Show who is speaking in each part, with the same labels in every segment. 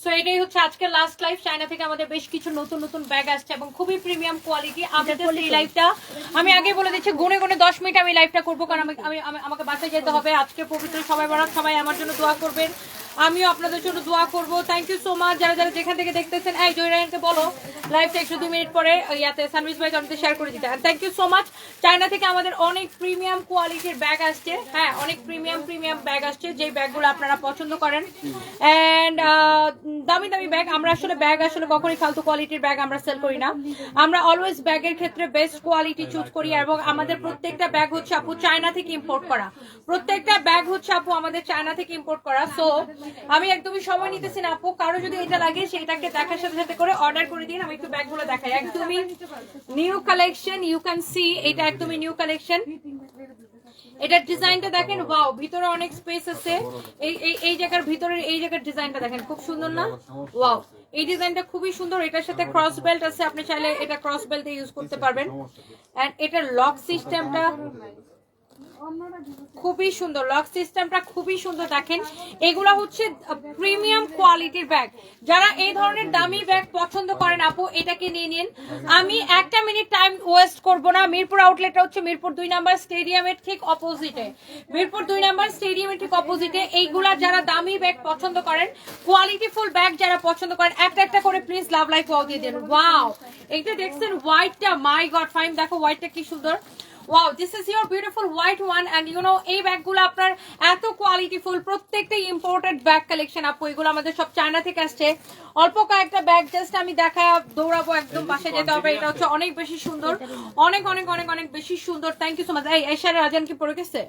Speaker 1: So এটাই হচ্ছে আজকে লাস্ট লাইফ চায়না থেকে আমাদের বেশ কিছু নতুন নতুন ব্যাগ আসছে এবং খুবই প্রিমিয়াম কোয়ালিটি just এই লাইফটা আমি আগে বলে দিচ্ছি গুনে গুনে দশ মিনিট আমি লাইফটা করব কারণ আমি আমি- আমি- আমাকে বাসায় যেতে হবে। আজকে পবিত্র সবাই বরাত সবাই আমার জন্য দোয়া করবেন। আমিও আপনাদের জন্য দোয়া করব। থ্যাংক ইউ সো মাচ যারা যারা যেখান থেকে দেখতেছেন, এই জয়রায়নকে বলো লাইভটা একশো দুই মিনিট পরে ইয়াতে সার্ভিস বাই জনতে শেয়ার করে দিতে। Thank you so much China থেকে আমাদের অনেক প্রিমিয়াম কোয়ালিটির ব্যাগ আসছে। হ্যাঁ অনেক প্রিমিয়াম প্রিমিয়াম ব্যাগ আসছে। যেই ব্যাগগুলো আপনারা পছন্দ করেন। অ্যান্ড দামি দামি ব্যাগ আমরা আসলে ব্যাগ আসলে কখনোই ফালতু কোয়ালিটির ব্যাগ আমরা সেল করি না। আমরা অলওয়েজ ব্যাগের ক্ষেত্রে বেস্ট কোয়ালিটি চুজ করি এবং আমাদের প্রত্যেকটা ব্যাগ হচ্ছে আপু চায়না থেকে ইম্পোর্ট করা। প্রত্যেকটা ব্যাগ হচ্ছে আপু আমাদের চায়না থেকে ইম্পোর্ট করা। সো আমি একদমই সময় নিতেছি না, আপু। কারও যদি এটা লাগে, সেটাকে দেখার সাথে সাথে করে অর্ডার করে দিন, আমি একটু ব্যাগগুলো দেখাই। একদমই new collection you can see এটা একদমই নিউ কালেকশন এটার ডিজাইনটা দেখেন ওয়াও ভিতরে অনেক স্পেস আছে। এই এই এই জায়গার ভিতরের, এই জায়গার ডিজাইনটা দেখেন, খুব সুন্দর না? ওয়াও এই ডিজাইনটা খুবই সুন্দর, এটার সাথে ক্রস বেল্ট আছে, আপনি চাইলে এটা ক্রস বেল্ট ইউজ করতে পারবেন। এন্ড এটার লক সিস্টেমটা খুবই সুন্দর। লক সিস্টেমটা খুবই সুন্দর দেখেন। এগুলা হচ্ছে প্রিমিয়াম কোয়ালিটির ব্যাগ যারা এই ধরনের দামি ব্যাগ পছন্দ করেন, আপু, এটাকে নিয়ে নিন। আমি একটা মিনিট টাইম ওয়েস্ট করব না। মিরপুর আউটলেটটা হচ্ছে মিরপুর দুই নাম্বার স্টেডিয়ামের ঠিক অপোজিটে মিরপুর দুই নাম্বার স্টেডিয়ামের ঠিক অপোজিটে এইগুলা যারা দামি ব্যাগ পছন্দ করেন কোয়ালিটিফুল ব্যাগ যারা পছন্দ করেন, একটা একটা করে প্লিজ লাভ লাইফ ওয়াও দিয়ে দিন। ওয়াও এইটা দেখছেন হোয়াইটটা মাই গড ফাইন দেখো হোয়াইটটা কি সুন্দর। Wow this is your beautiful white one and you know এই ব্যাগগুলো আপনার এত কোয়ালিটিফুল প্রত্যেকটা ইম্পোর্টেড ব্যাগ কালেকশন আপু এগুলো আমাদের সব চায়না থেকে আসছে। অল্প কয়েকটা ব্যাগ জাস্ট আমি দেখা দৌড়াবো একদম বাসে যেতে হবে এটা হচ্ছে অনেক বেশি সুন্দর। অনেক অনেক অনেক অনেক বেশি সুন্দর। থ্যাংক ইউ সো মাচ এই এশার রাজান কি পড়ে গেছে?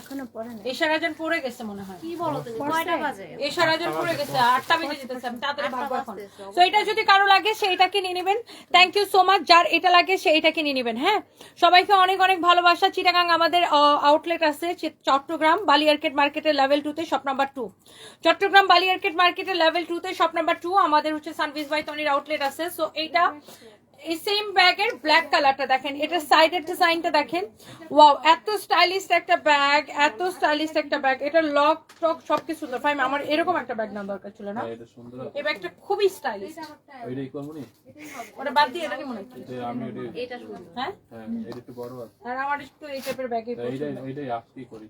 Speaker 2: এখনও পরে না
Speaker 1: এশার রাজান পড়ে গেছে মনে হয়।
Speaker 3: কি বলো তুমি? কয়টা বাজে?
Speaker 1: এশার রাজান পড়ে গেছে আটটা বেজে যেতেছে আমি তাড়াতাড়ি ভাববো এখন। তো এটা যদি কারও লাগে সেইটাকে নিয়ে নেবেন। থ্যাংক ইউ সো মাচ যার এটা লাগে সেইটাকে নিয়ে নেবেন হ্যাঁ? সবাইকে অনেক অনেক ভালোবাসা। চিটাগাং আমাদের আউটলেট আছে চট্টগ্রাম বালিয়ারকেট মার্কেটের লেভেল টু তে শপ নাম্বার টু চট্টগ্রাম বালিয়ারকেট মার্কেটের লেভেল টু তে শপ নাম্বার টু আমাদের হচ্ছে সানভিস বাই তনির আউটলেট আছে। সো এইটা এই সেম ব্যাগের ব্ল্যাক কালারটা দেখেন এটা সাইডের ডিজাইনটা দেখেন। ওয়াও এত স্টাইলিশ একটা ব্যাগ এত স্টাইলিশ একটা ব্যাগ এটা লক টক সবকিছু সুন্দর। ফাইম আমার এরকম একটা ব্যাগ নেওয়া দরকার ছিল না?
Speaker 4: হ্যাঁ, এটা সুন্দর
Speaker 1: এই ব্যাগটা খুবই স্টাইলিশ
Speaker 4: ওইটাই করব নি?
Speaker 1: ওটা বাদ দিয়ে এটা কি মনে হয়
Speaker 3: এটা
Speaker 1: হ্যাঁ?
Speaker 4: হ্যাঁ এটা একটু বড়
Speaker 1: আর আমার একটু এই টাইপের ব্যাগই
Speaker 4: এইটাই এইটাই আজকেই করি।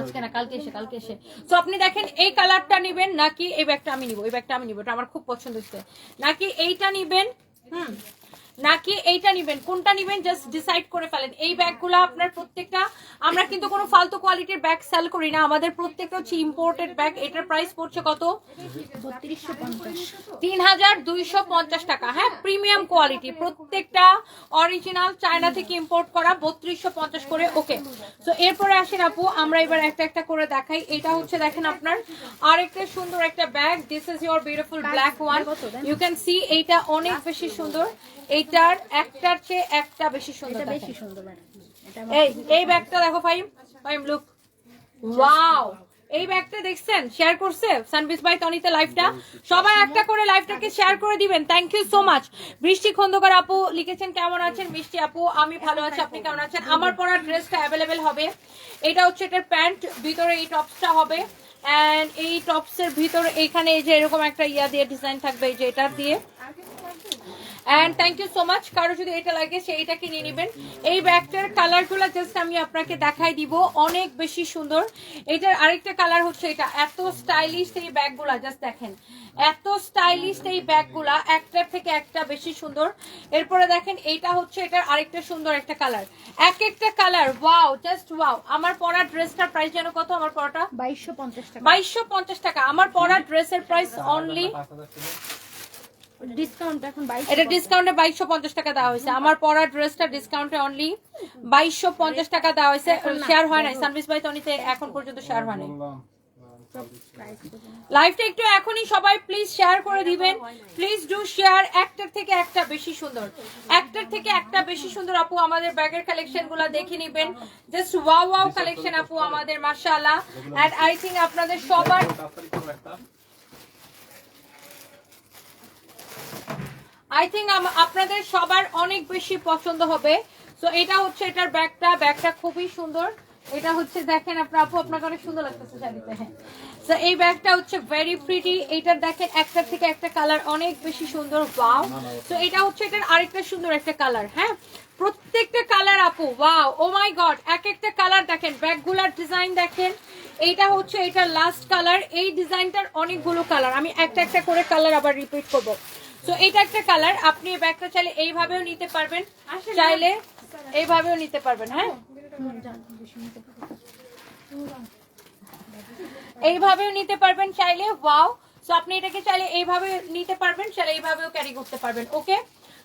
Speaker 1: আজকে না কালকে এসে কালকে এসে। তো আপনি দেখেন এই কালারটা নিবেন নাকি এই ব্যাগটা আমি নিব? এই ব্যাগটা আমি নিব এটা আমার খুব পছন্দ হচ্ছে নাকি এইটা নিবেন হুম নাকি এইটা নিবেন কোনটা নিবেন জাস্ট ডিসাইড করে ফেলেন। এই ব্যাগগুলো আপনার প্রত্যেকটা আমরা কিন্তু কোনো ফালতু কোয়ালিটির ব্যাগ সেল করি না। আমাদের প্রত্যেকটা হচ্ছে ইম্পোর্টেড ব্যাগ এটার প্রাইস পড়ছে কত? তিন হাজার দুইশো পঞ্চাশ টাকা। হ্যাঁ প্রিমিয়াম কোয়ালিটি প্রত্যেকটা অরিজিনাল চায়না থেকে ইম্পোর্ট করা বত্রিশশো পঞ্চাশ করে ওকে তো এরপরে আসেন আপু আমরা এবার একটা একটা করে দেখাই। এটা হচ্ছে দেখেন আপনার আরেকটা সুন্দর একটা bag this is your beautiful black one you can see এইটা অনেক বেশি সুন্দর। এইটার একটার চেয়ে একটা বেশি সুন্দর
Speaker 2: এটা বেশি সুন্দর
Speaker 1: এই এই ব্যাগটা দেখো ফাইম ফাইম লুক ওয়াও এই ব্যাগটা দেখছেন? শেয়ার করছে? সানবিস বাই তনিতে লাইভটা সবাই একটা করে লাইভটাকে শেয়ার করে দিবেন। থ্যাংক ইউ সো মাচ বৃষ্টি খন্দকার আপু লিখেছেন কেমন আছেন মিষ্টি আপু? আমি ভালো আছি। আপনি কেমন আছেন? আমার পরা ড্রেসটা অ্যাভেলেবেল হবে। এটা হচ্ছে এটার প্যান্ট। ভিতরে এই টপসটা হবে। এন্ড এই টপসের ভিতরে এখানে এই যে এরকম একটা ইয়া দিয়ে ডিজাইন থাকবে এই যে এটা দিয়ে। And thank you so much কারও যদি এটা লাগে সে এটাকে নিয়ে নেবেন। এই ব্যাগটার কালারগুলো জাস্ট আমি আপনাকে দেখাই দিব। অনেক বেশি সুন্দর। এটার আরেকটা কালার হচ্ছে এটা। এত স্টাইলিশ এই ব্যাগগুলা জাস্ট দেখেন। এত স্টাইলিশ এই ব্যাগগুলা একটার থেকে একটা বেশি সুন্দর। এরপরে দেখেন এইটা হচ্ছে এটার আরেকটা সুন্দর একটা কালার এক একটা কালার ওয়াও জাস্ট ওয়াও আমার পরা ড্রেসটার প্রাইস যেন কত? আমার পরাটা?
Speaker 2: বাইশশো পঞ্চাশ টাকা।
Speaker 1: বাইশশো পঞ্চাশ টাকা। আমার পরা ড্রেসের প্রাইস অনলি এটা ডিসকাউন্টে বাইশশো পঞ্চাশ টাকা দেওয়া হয়েছে। আমার পরা ড্রেসটা ডিসকাউন্টে অনলি বাইশশো পঞ্চাশ টাকা দেওয়া হয়েছে। শেয়ার হয় নাই। সার্ভিস বাই তনিতে এখন পর্যন্ত শেয়ার হয় নাই। লাইভটা একটু এখনই সবাই প্লিজ শেয়ার করে দিবেন। প্লিজ ডু শেয়ার একটার থেকে একটা বেশি সুন্দর। একটার থেকে একটা বেশি সুন্দর আপু আমাদের ব্যাগের কালেকশনগুলা দেখে নিবেন। জাস্ট ওয়াও ওয়াও কালেকশন আপু আমাদের এন্ড আই থিঙ্ক আপনাদের সবার
Speaker 4: তাড়াতাড়ি করো একটা
Speaker 1: আই থিঙ্ক আপনাদের সবার অনেক বেশি পছন্দ হবে। সো এটা হচ্ছে এটার ব্যাগটা। ব্যাগটা খুবই সুন্দর। এটা হচ্ছে, দেখেন আপনার আপু, আপনাকে অনেক সুন্দর লাগতেছে শাড়িতে হ্যাঁ। তো এই ব্যাগটা হচ্ছে ভেরি প্রিটি এটার দেখেন, একটা থেকে একটা কালার অনেক বেশি সুন্দর। ওয়াও তো এটা হচ্ছে এটার আরেকটা সুন্দর একটা কালার হ্যাঁ। প্রত্যেকটা কালার আপু ওয়াও ও মাই গড এক একটা কালার দেখেন, ব্যাগগুলার ডিজাইন দেখেন। এইটা হচ্ছে এটার লাস্ট কালার এই ডিজাইনটার অনেকগুলো কালার আমি একটা একটা করে কালার আবার রিপিট করব। তো এটা একটা কালার আপনি এই ব্যাগটা চাইলে এইভাবেও নিতে পারবেন। চাইলে এইভাবেও নিতে পারবেন হ্যাঁ? এইভাবেও নিতে পারবেন চাইলে ওয়াও সো আপনি এটাকে চাইলে এইভাবে নিতে পারবেন চাইলে এইভাবেও ক্যারি করতে পারবেন ওকে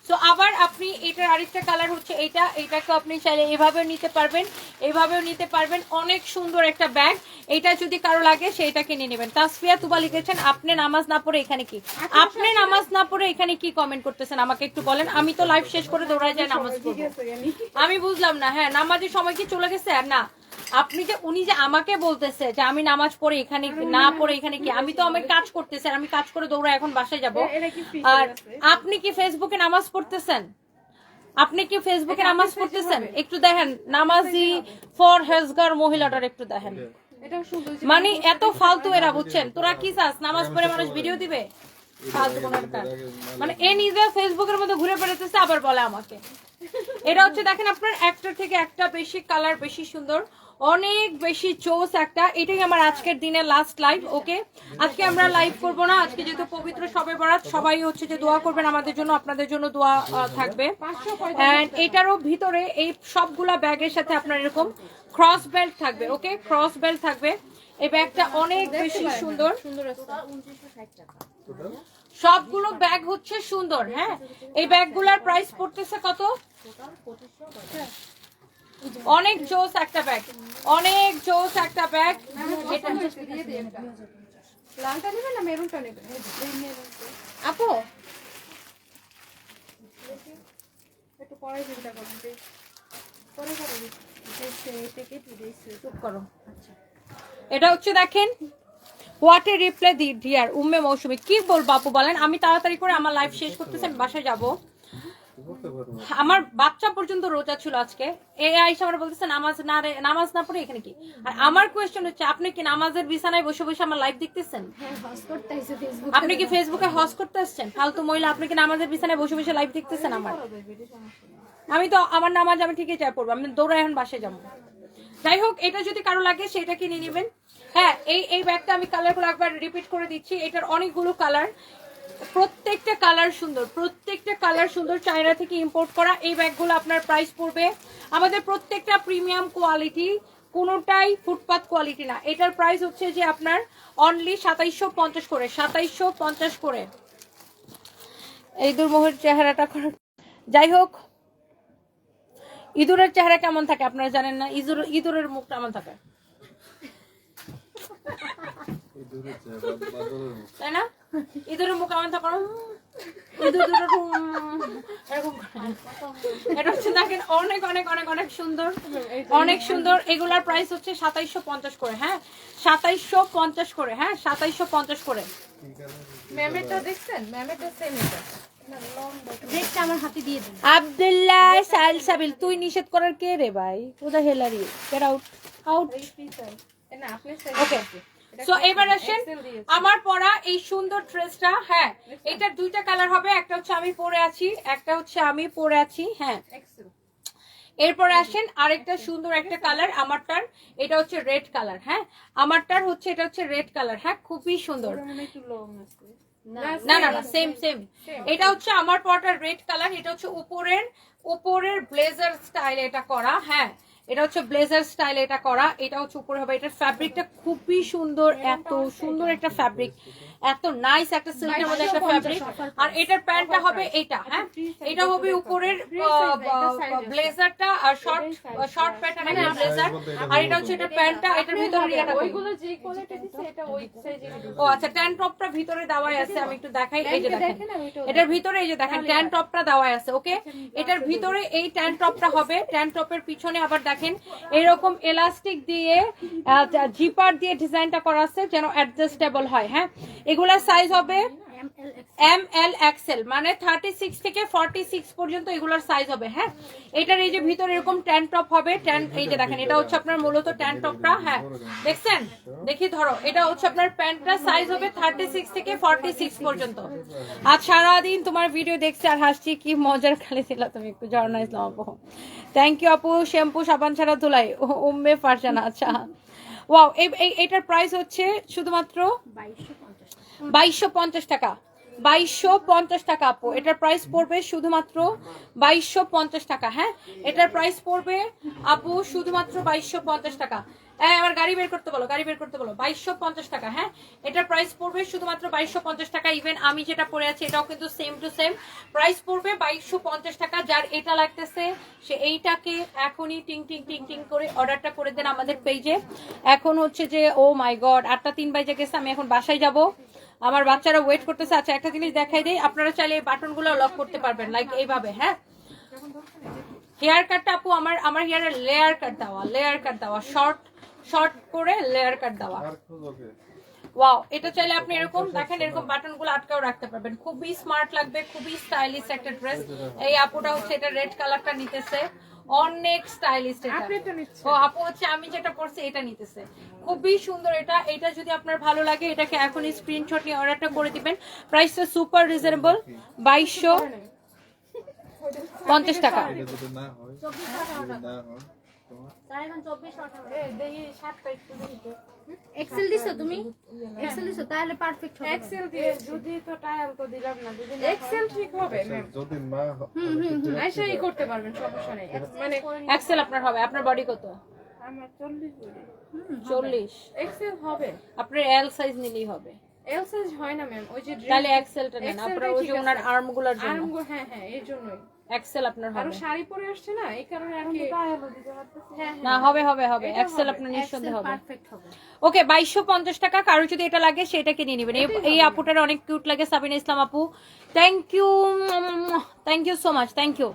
Speaker 1: সো আবার আপনি এটার আরেকটা কালার হচ্ছে এইটা এটাকে আপনি চাইলে এইভাবেও নিতে পারবেন এইভাবেও নিতে পারবেন। অনেক সুন্দর একটা ব্যাগ এটা যদি কারও লাগে সেইটা কিনে নেবেন। তাসফিয়া তুবা লিখেছেন আপনি নামাজ না পড়ে এখানে কি? আপনি নামাজ না পড়ে এখানে কি কমেন্ট করতেছেন আমাকে একটু বলেন? আমি তো লাইভ শেষ করে দৌড়ায় যাই নামাজ আমি বুঝলাম না। হ্যাঁ নামাজের সময় কি চলে গেছে? আর না। আপনি যে উনি যে আমাকে বলতেছে যে আমি নামাজ পড়ে এখানে না পড়ে এখানে কি আমি তো আমার কাজ করতেছি আমি কাজ করে দৌড়া এখন বাসায় যাব। আর আপনি কি ফেসবুকে নামাজ পড়তেছেন? আপনি কি ফেসবুকে নামাজ পড়তেছেন? একটু দেখেন নামাজি ফর হেজগার মহিলাটার একটু দেখেন। মানে এত ফালতু এরা বুঝছেন? তোরা কি চাস নামাজ পড়ে মানুষ ভিডিও দিবে? মানে এ নিজে ফেসবুকের মধ্যে ঘুরে বেড়াতেছে আবার বলে আমাকে। এটা হচ্ছে দেখেন আপনার একটা থেকে একটা বেশি কালার বেশি সুন্দর, অনেক বেশি চোস একটা। এটাই আমার আজকের দিনের লাস্ট লাইভ ওকে আজকে আমরা লাইভ করব না, আজকে যেহেতু পবিত্র সবে বরাত, সবাই হচ্ছে যে দোয়া করবেন আমাদের জন্য, আপনাদের জন্য দোয়া থাকবে। এন্ড এটারও ভিতরে এই সবগুলা ব্যাগের সাথে আপনার এরকম ক্রস বেল্ট থাকবে ওকে ক্রস বেল্ট থাকবে। এই ব্যাগটা অনেক বেশি সুন্দর। সবগুলো ব্যাগ হচ্ছে সুন্দর হ্যাঁ? এই ব্যাগগুলোর প্রাইস পড়তেছে কত? অনেক জোস একটা ব্যাগ অনেক জোস একটা ব্যাগ। এটা
Speaker 2: লালটা নেবেন না মেরুনটা নেবেন আপু? একটু পরে চিন্তা করুন পরে করে
Speaker 1: চুপ করো। আচ্ছা। এটা হচ্ছে দেখেন হোয়াটে রিপ্লাই দি ডিয়ার উম্মে মৌসুমি কি বলব আপু বলেন? আমি তাড়াতাড়ি করে আমার লাইফ শেষ করতেছি আমি বাসায় যাব। আমার বাচ্চা পর্যন্ত রোজা ছিল আজকে। এ আইসা আমার বলতেছে নামাজ না রে নামাজ না পড়ে এখানে কি? আর আমার কোয়েশ্চেন হচ্ছে আপনি কি নামাজের বিছানায় বসে বসে আমার লাইভ দেখতেছেন?
Speaker 2: হ্যাঁ হস
Speaker 1: আপনি কি ফেসবুকে হজ করতে আসছেন? ফালতু মহিলা আপনি কি নামাজের বিছানায় বসে বসে লাইভ দেখতেছেন আমার? আমি তো আমার নামাজ আমি ঠিকই চাই পড়ব আমি দৌড়া এখন বাসে যাব। যাই হোক এটা যদি কারও লাগে সেটা কিনে নেবেন। হ্যাঁ এই এই ব্যাগটা আমি কালারগুলো একবার রিপিট করে দিচ্ছি। এটার অনেকগুলো কালার প্রত্যেকটা কালার সুন্দর, প্রত্যেকটা কালার সুন্দর চায়না থেকে ইম্পোর্ট করা। এই ব্যাগগুলো আপনার প্রাইস পড়বে। আমাদের প্রত্যেকটা প্রিমিয়াম কোয়ালিটি কোনোটাই ফুটপাথ কোয়ালিটি না। এটার প্রাইস হচ্ছে যে আপনার অনলি সাতাইশশো পঞ্চাশ করে, সাতাইশশো পঞ্চাশ করে। এই দুর্মোহের চেহারাটা যাই হোক, ইঁদুরের চেহারা কেমন থাকে আপনারা জানেন না? ইঁদুর, ইঁদুরের মুখ কেমন থাকে? তাই না? ইঁদুরের মুখ কেমন থাকে ইঁদুর দুটো এরকম এটা হচ্ছে দেখেন অনেক অনেক অনেক অনেক সুন্দর। অনেক সুন্দর। এগুলার প্রাইস হচ্ছে সাতাইশশো পঞ্চাশ করে হ্যাঁ? সাতাইশশো পঞ্চাশ করে হ্যাঁ? সাতাইশশো পঞ্চাশ করে।
Speaker 2: ম্যামেরটা দেখছেন? ম্যামেরটা সেম এটা। দেখটা আমার হাতে দিয়ে দিন।
Speaker 1: আব্দুল্লাহ সাইল তুই নিষেধ করার কে রে ভাই? ওদা হেলারি গেট আউট আউট
Speaker 2: না আপনি
Speaker 1: ওকে সো এবার আসেন আমার পরা এই সুন্দর ড্রেসটা হ্যাঁ এটার দুইটা কালার হবে একটা হচ্ছে আমি পরে আছি একটা হচ্ছে আমি পরে আছি হ্যাঁ। এরপরে আসেন আরেকটা সুন্দর একটা কালার আমারটার এটা হচ্ছে রেড কালার হ্যাঁ। আমারটার হচ্ছে এটা হচ্ছে রেড কালার হ্যাঁ খুবই সুন্দর। না না না সেম সেম এটা হচ্ছে আমার পরাটা রেড কালার এটা হচ্ছে উপরের উপরের ব্লেজার স্টাইল এটা করা হ্যাঁ। এটা হচ্ছে ব্লেজার স্টাইল এটা করা এটা হচ্ছে উপরে হবে এটার ফ্যাব্রিকটা খুবই সুন্দর এত সুন্দর একটা ফ্যাব্রিক এত নাইস একটা সিল্কের মধ্যে একটা ফ্যাব্রিক আর এটার প্যান্টটা হবে এটা হ্যাঁ? এটা হবে উপরের ব্লেজারটা আর শর্ট শর্ট একটা ব্লেজার আর এটা হচ্ছে এটা প্যান্টটা এটার ভিতরে এটা
Speaker 2: ওইগুলো যে কোয়ালিটি দিছে এটা ওই সাইজে
Speaker 1: ও আচ্ছা ট্যান টপটা ভিতরে দেওয়াই আছে আমি একটু দেখাই এই যে দেখেন। এটার ভিতরে এই যে দেখেন ট্যান টপটা দেওয়াই আছে ওকে? এটার ভিতরে এই ট্যান টপটা হবে ট্যান টপের পিছনে আবার দেখেন এরকম এলাস্টিক দিয়ে জিপার দিয়ে ডিজাইনটা করা আছে যেন অ্যাডজাস্টেবল হয় হ্যাঁ? এগুলার সাইজ হবে
Speaker 2: এম এল
Speaker 1: এক্সেল মানে থার্টি সিক্স থেকে ফর্টি সিক্স পর্যন্ত এগুলোর সাইজ হবে হ্যাঁ? এটার এই যে ভিতরে এরকম ট্যান টপ হবে ট্যান এই যে দেখেন, এটা হচ্ছে আপনার মূলত ট্যান টপটা হ্যাঁ? দেখছেন? দেখি ধরো, এটা হচ্ছে আপনার প্যান্টটা সাইজ হবে থার্টি সিক্স থেকে ফর্টি সিক্স পর্যন্ত। আজ সারাদিন তোমার ভিডিও দেখছি আর হাসছি, কি মজার খালি ছিল, তুমি একটু ঝর্ণা ইসলাম আপু। থ্যাংক ইউ আপু, শ্যাম্পু, সাবান ছাড়া ধুলাই উম্মে ফারজানা আচ্ছা। ওয়াও এই এইটার প্রাইস হচ্ছে শুধুমাত্র
Speaker 2: বাইশশো
Speaker 1: বাইশশো পঞ্চাশ টাকা। বাইশশো পঞ্চাশ টাকা আপু। এটার প্রাইস পড়বে শুধুমাত্র বাইশশো পঞ্চাশ টাকা হ্যাঁ? এটার প্রাইস পড়বে আপু শুধুমাত্র বাইশশো পঞ্চাশ টাকা। হ্যাঁ আমার গাড়ি বের করতে বলো, গাড়ি বের করতে বলো। বাইশশো পঞ্চাশ টাকা হ্যাঁ? এটার প্রাইস পড়বে শুধুমাত্র বাইশশো পঞ্চাশ টাকা। ইভেন আমি যেটা পরে আছি, এটাও কিন্তু সেম টু সেম প্রাইস পড়বে বাইশশো পঞ্চাশ টাকা। যার এটা লাগতেছে, সে এইটাকে এখনই টিং টিং টিং টিং করে অর্ডারটা করে দেন আমাদের পেজে এখন হচ্ছে যে ও মাই গড আটটা তিন বাজে গেছে, আমি এখন বাসায় যাব। আমার বাচ্চারা ওয়েট করতেছে। আচ্ছা একটা জিনিস দেখাই দেই। আপনারা চাইলে এই বাটনগুলো লক করতে পারবেন লাইক এইভাবে হ্যাঁ? হেয়ার কাটটা আপু আমার আমার হেয়ারের লেয়ার কাট দেওয়া লেয়ার কাট দেওয়া শর্ট শর্ট করে লেয়ার কাট দেওয়া। ওয়াও এটা চাইলে আপনি এরকম দেখেন এরকম বাটনগুলো আটকাও রাখতে পারবেন। খুবই স্মার্ট লাগবে খুবই স্টাইলিশ একটা ড্রেস এই আপুটা হচ্ছে এটা রেড কালারটা নিতেছে। অনেক স্টাইলিশ
Speaker 2: আপনি তো নিচ্ছেন।
Speaker 1: ও আপু হচ্ছে আমি যেটা পরছি এটা নিতেছে। খুবই সুন্দর এটা। এটা যদি আপনার ভালো লাগে এটাকে এখনই স্ক্রিনশট নিয়ে অর্ডারটা করে দিবেন। প্রাইসটা সুপার রিজনেবল বাইশশো পঞ্চাশ টাকা।
Speaker 2: এক্সেল দিছো তুমি? এক্সেল দিছো তাহলে পারফেক্ট হবে।
Speaker 3: এক্সেল দিয়ে যদি তো টায়াল তো দিলাম না যদি এক্সেল ঠিক হবে
Speaker 5: যদি না
Speaker 3: আইসা ই করতে পারবেন সমস্যা নেই। মানে
Speaker 1: এক্সেল আপনার হবে আপনার বডি কত?
Speaker 3: আমার চল্লিশ বডি
Speaker 1: চল্লিশ।
Speaker 3: এক্সেল হবে।
Speaker 1: আপনার এল সাইজ নিলেই হবে।
Speaker 3: এল সাইজ হয় না ম্যাম ওই যে
Speaker 1: তাহলে এক্সেলটা নেন আপনার ওই যে ওনার
Speaker 3: আছে।
Speaker 1: আর্মগুলার জন্য।
Speaker 3: আর্ম হ্যাঁ হ্যাঁ এর জন্যই।
Speaker 1: এক্সেল আপনার
Speaker 3: আরও
Speaker 1: হবে।
Speaker 3: শাড়ি পরে আসছে না? এই কারণে আর কি হ্যাঁ
Speaker 1: না হবে হবে হবে। এক্সেল আপনার নিঃসন্দেহে হবে। ওকে বাইশশো পঞ্চাশ টাকা। কারও যদি এটা লাগে সেটাকে নিয়ে নেবেন। এই- এই আপুটার অনেক কিউট লাগে সাবিনা ইসলাম আপু। Thank you thank you so much thank you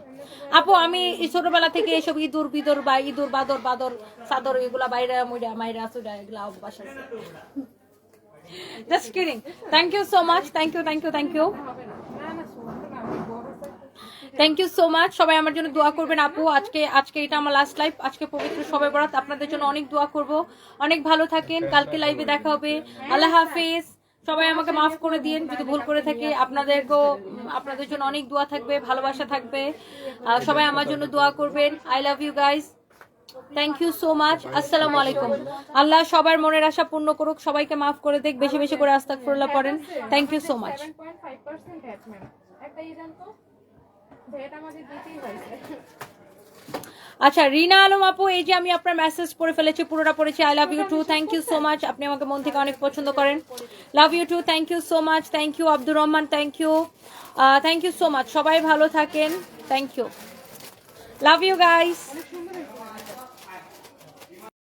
Speaker 1: আপু আমি ছোটবেলা থেকে এসব ইঁদুর বিদুর বা ইঁদুর বাদর বাদর সাদর এগুলা বাইরে মুইরা মাইরা সুডা এগুলা অভ্যাস আছে। Just kidding thank you so much thank you thank you thank you thank you so much সবাই আমার জন্য দোয়া করবেন আপু। আজকে আজকে এটা আমার লাস্ট লাইফ আজকে পবিত্র সবাই বরাত। আপনাদের জন্য অনেক দোয়া করব। অনেক ভালো থাকেন। কালকে লাইভে দেখা হবে। আল্লাহ হাফেজ। সবাই আমাকে মাফ করে দিন যদি ভুল করে থাকি আপনাদেরকেও আপনাদের জন্য অনেক দোয়া থাকবে ভালোবাসা থাকবে। সবাই আমার জন্য দোয়া করবেন। I love you guys thank you so much আসসালামু আলাইকুম। আল্লাহ সবার মনের আশা পূর্ণ করুক। সবাইকে মাফ করে দেখ বেশি বেশি করে আস্তাগফিরুল্লাহ পড়েন। থ্যাংক ইউ সো মাচ আচ্ছা রিনা আলম আপু এই যে আমি আপনার মেসেজ পড়ে ফেলেছি পুরোটা পড়েছি I love you too thank you so much আপনি আমাকে মন থেকে অনেক পছন্দ করেন। Love you too thank you so much thank you Abdur Rahman thank you thank you so much সবাই ভালো থাকেন thank you love you guys